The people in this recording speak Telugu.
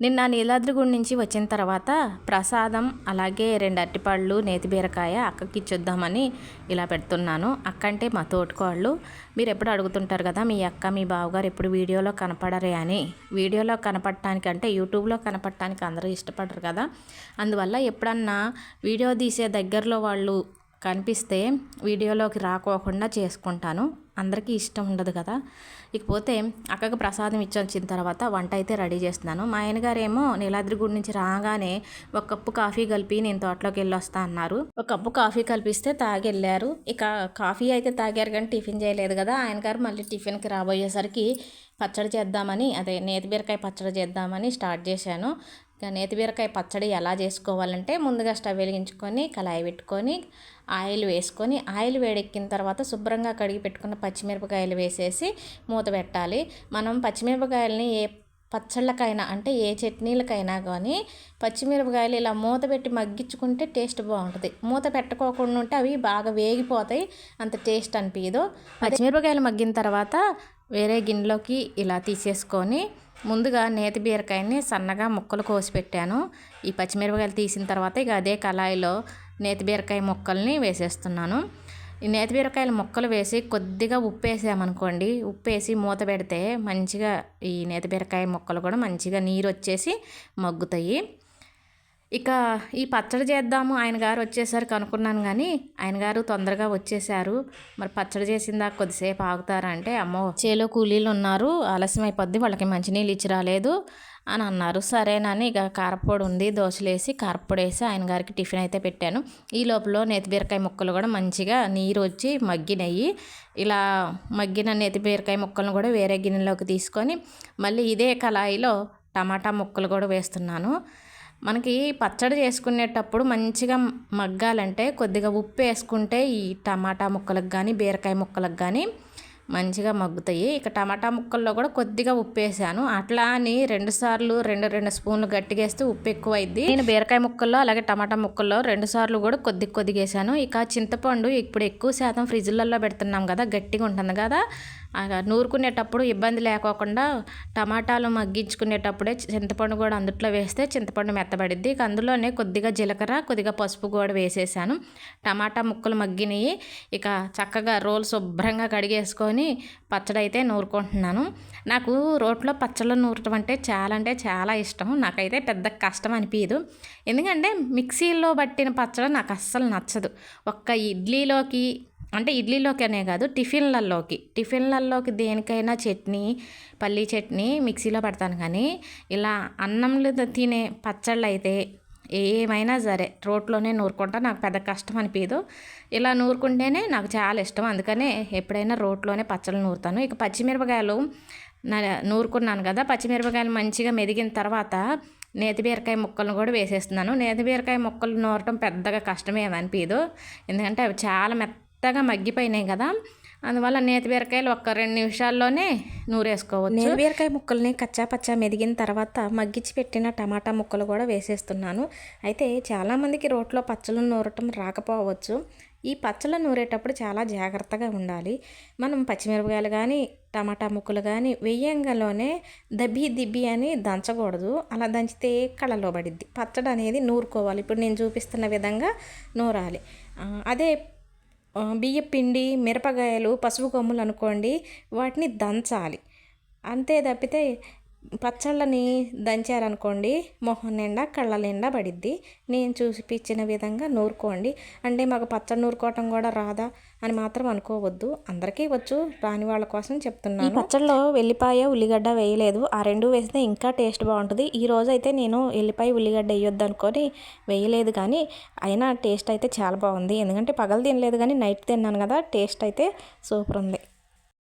నిన్న నీలాద్రిగుడి నుంచి వచ్చిన తర్వాత ప్రసాదం అలాగే రెండు అరటిపళ్ళు నేతి బీరకాయ అక్కకి ఇచ్చొద్దామని ఇలా పెడుతున్నాను. అక్క అంటే మా తోటికోళ్ళు. మీరు ఎప్పుడు అడుగుతుంటారు కదా మీ అక్క మీ బావగారు ఎప్పుడు వీడియోలో కనపడరే అని. వీడియోలో కనపడటానికి అంటే యూట్యూబ్లో కనపడటానికి అందరూ ఇష్టపడరు కదా. అందువల్ల ఎప్పుడన్నా వీడియో తీసే దగ్గరలో వాళ్ళు కనిపిస్తే వీడియోలోకి రాకోకుండా చేసుకుంటాను. అందరికీ ఇష్టం ఉండదు కదా. ఇకపోతే అక్కకు ప్రసాదం ఇచ్చి వచ్చిన తర్వాత వంట అయితే రెడీ చేస్తున్నాను. మా ఆయనగారేమో నీలాద్రి గుడి నుంచి రాగానే ఒక కప్పు కాఫీ కలిపి నేను తోటలోకి వెళ్ళి వస్తా అన్నారు. ఒక కప్పు కాఫీ కలిపిస్తే తాగి వెళ్ళారు ఇక కాఫీ అయితే తాగారు కానీ టిఫిన్ చేయలేదు కదా. ఆయన గారు మళ్ళీ టిఫిన్కి రాబోయేసరికి పచ్చడి చేద్దామని అదే నేతి బీరకాయ పచ్చడి చేద్దామని స్టార్ట్ చేశాను. నేతి బీరకాయ పచ్చడి ఎలా చేసుకోవాలంటే ముందుగా స్టవ్ వెలిగించుకొని కళాయి పెట్టుకొని ఆయిల్ వేసుకొని ఆయిల్ వేడెక్కిన తర్వాత శుభ్రంగా కడిగి పెట్టుకున్న పచ్చిమిరపకాయలు వేసేసి మూత పెట్టాలి. మనం పచ్చిమిరపకాయలని ఏ పచ్చళ్ళకైనా అంటే ఏ చట్నీలకైనా కానీ పచ్చిమిరపకాయలు ఇలా మూత పెట్టి మగ్గించుకుంటే టేస్ట్ బాగుంటుంది. మూత పెట్టుకోకుండా ఉంటే అవి బాగా వేగిపోతాయి. అంత టేస్ట్ అనిపించదు పచ్చిమిరపకాయలు మగ్గిన తర్వాత వేరే గిన్నెలోకి ఇలా తీసేసుకొని ముందుగా నేతి బీరకాయని సన్నగా ముక్కలు కోసి పెట్టాను. ఈ పచ్చిమిరపకాయలు తీసిన తర్వాత ఇక అదే కళాయిలో నేతి బీరకాయ ముక్కల్ని వేసేస్తున్నాను. ఈ నేతి బీరకాయల ముక్కలు వేసి కొద్దిగా ఉప్పు వేసామనుకోండి ఉప్పు వేసి మూత పెడితే మంచిగా ఈ నేతి బీరకాయ ముక్కలు కూడా మంచిగా నీరు వచ్చేసి మగ్గుతాయి. ఇక ఈ పచ్చడి చేద్దాము. ఆయన గారు వచ్చేసరికి అనుకున్నాను కానీ ఆయన గారు తొందరగా వచ్చేసారు మరి పచ్చడి చేసిందా కొద్దిసేపు ఆగుతారంటే అమ్మో చేలో కూలీలు ఉన్నారు ఆలస్యం అయిపోద్ది వాళ్ళకి మంచినీళ్ళు ఇచ్చి రాలేదు అని అన్నారు. సరేనని ఇక కారపొడి ఉంది దోశలు వేసి కారపొడి వేసి ఆయన గారికి టిఫిన్ అయితే పెట్టాను. ఈ లోపల నేతి బీరకాయ ముక్కలు కూడా మంచిగా నీరు వచ్చి మగ్గినవి ఇలా మగ్గిన నేతి బీరకాయ ముక్కలను కూడా వేరే గిన్నెలోకి తీసుకొని మళ్ళీ ఇదే కళాయిలో టమాటా ముక్కలు కూడా వేస్తున్నాను. మనకి పచ్చడి చేసుకునేటప్పుడు మంచిగా మగ్గాలంటే కొద్దిగా ఉప్పు వేసుకుంటే ఈ టమాటా ముక్కలకు కానీ బీరకాయ ముక్కలకు కానీ మంచిగా మగ్గుతాయి. ఇక టమాటా ముక్కల్లో కూడా కొద్దిగా ఉప్పు వేసాను. అట్లా అని రెండు సార్లు రెండు రెండు స్పూన్లు గట్టిగా వేస్తే ఉప్పు ఎక్కువ అయింది నేను బీరకాయ ముక్కల్లో అలాగే టమాటా ముక్కల్లో రెండు సార్లు కూడా కొద్ది కొద్దిగా వేసాను ఇక చింతపండు ఇప్పుడు ఎక్కువ శాతం ఫ్రిడ్జ్లలో పెడుతున్నాం కదా గట్టిగా ఉంటుంది కదా. నూరుకునేటప్పుడు ఇబ్బంది లేకోకుండా టమాటాలు మగ్గించుకునేటప్పుడే చింతపండు కూడా అందుట్లో వేస్తే చింతపండు మెత్తబడిద్ది. ఇక అందులోనే కొద్దిగా జీలకర్ర కొద్దిగా పసుపు కూడా వేసేసాను. టమాటా ముక్కలు మగ్గినవి ఇక చక్కగా రోల్ శుభ్రంగా కడిగేసుకొని పచ్చడి అయితే నూరుకుంటున్నాను. నాకు రోట్లో పచ్చళ్ళు నూరటం అంటే చాలా అంటే చాలా ఇష్టం. నాకైతే పెద్ద కష్టం అనిపించదు ఎందుకంటే మిక్సీలో పట్టిన పచ్చడి నాకు అస్సలు నచ్చదు. ఒక్క ఇడ్లీలోకి అంటే ఇడ్లీలోకనే కాదు టిఫిన్లలోకి టిఫిన్లలోకి దేనికైనా చట్నీ పల్లీ చట్నీ మిక్సీలో పడతాను కానీ ఇలా అన్నంలో తినే పచ్చళ్ళు అయితే ఏమైనా సరే రోట్లోనే నూరుకుంటా నాకు పెద్ద కష్టం అనిపించదు ఇలా నూరుకుంటేనే నాకు చాలా ఇష్టం. అందుకనే ఎప్పుడైనా రోట్లోనే పచ్చళ్ళు నూరుతాను. ఇక పచ్చిమిరపకాయలు నూరుకున్నాను కదా పచ్చిమిరపకాయలు మంచిగా మెదిగిన తర్వాత నేతి బీరకాయ ముక్కలను కూడా వేసేస్తున్నాను. నేతి బీరకాయ ముక్కలు నూరటం పెద్దగా కష్టమే అనిపించదు ఎందుకంటే అవి చాలా మెత్త మెత్తగా మగ్గిపోయినాయి కదా. అందువల్ల నేతి బీరకాయలు ఒక్క రెండు నిమిషాల్లోనే నూరేసుకోవచ్చు. నేతి బీరకాయ ముక్కల్ని కచ్చా పచ్చా మెదిగిన తర్వాత మగ్గించి పెట్టిన టమాటా ముక్కలు కూడా వేసేస్తున్నాను. అయితే చాలామందికి రోట్లో పచ్చళ్ళు నూరటం రాకపోవచ్చు. ఈ పచ్చళ్ళు నూరేటప్పుడు చాలా జాగ్రత్తగా ఉండాలి. మనం పచ్చిమిరపకాయలు కానీ టమాటా ముక్కలు కానీ వెయ్యంగాలోనే దబ్బి దిబ్బి అని దంచకూడదు. అలా దంచితే కళ్ళలో పడిద్ది. పచ్చడి అనేది నూరుకోవాలి. ఇప్పుడు నేను చూపిస్తున్న విధంగా నూరాలి. అదే బియ్య పిండి మిరపకాయలు పసుపు కొమ్ములు అనుకోండి వాటిని దంచాలి. అంతే తప్పితే పచ్చళ్ళని దంచారనుకోండి మొహం నిండా కళ్ళ నిండా పడిద్ది. నేను చూపించిన విధంగా నూరుకోండి. అంటే మాకు పచ్చడి నూరుకోవటం కూడా రాదా అని మాత్రం అనుకోవద్దు. అందరికీ వచ్చు రాని వాళ్ళ కోసం చెప్తున్నాను. పచ్చళ్ళలో వెల్లిపాయ ఉల్లిగడ్డ వేయలేదు. ఆ రెండు వేస్తే ఇంకా టేస్ట్ బాగుంటుంది. ఈ రోజు అయితే నేను వెల్లిపాయ ఉల్లిగడ్డ వేయొద్దు అనుకొని వేయలేదు కానీ అయినా టేస్ట్ అయితే చాలా బాగుంది. ఎందుకంటే పగలు తినలేదు కానీ నైట్ తిన్నాను కదా టేస్ట్ అయితే సూపర్ ఉంది.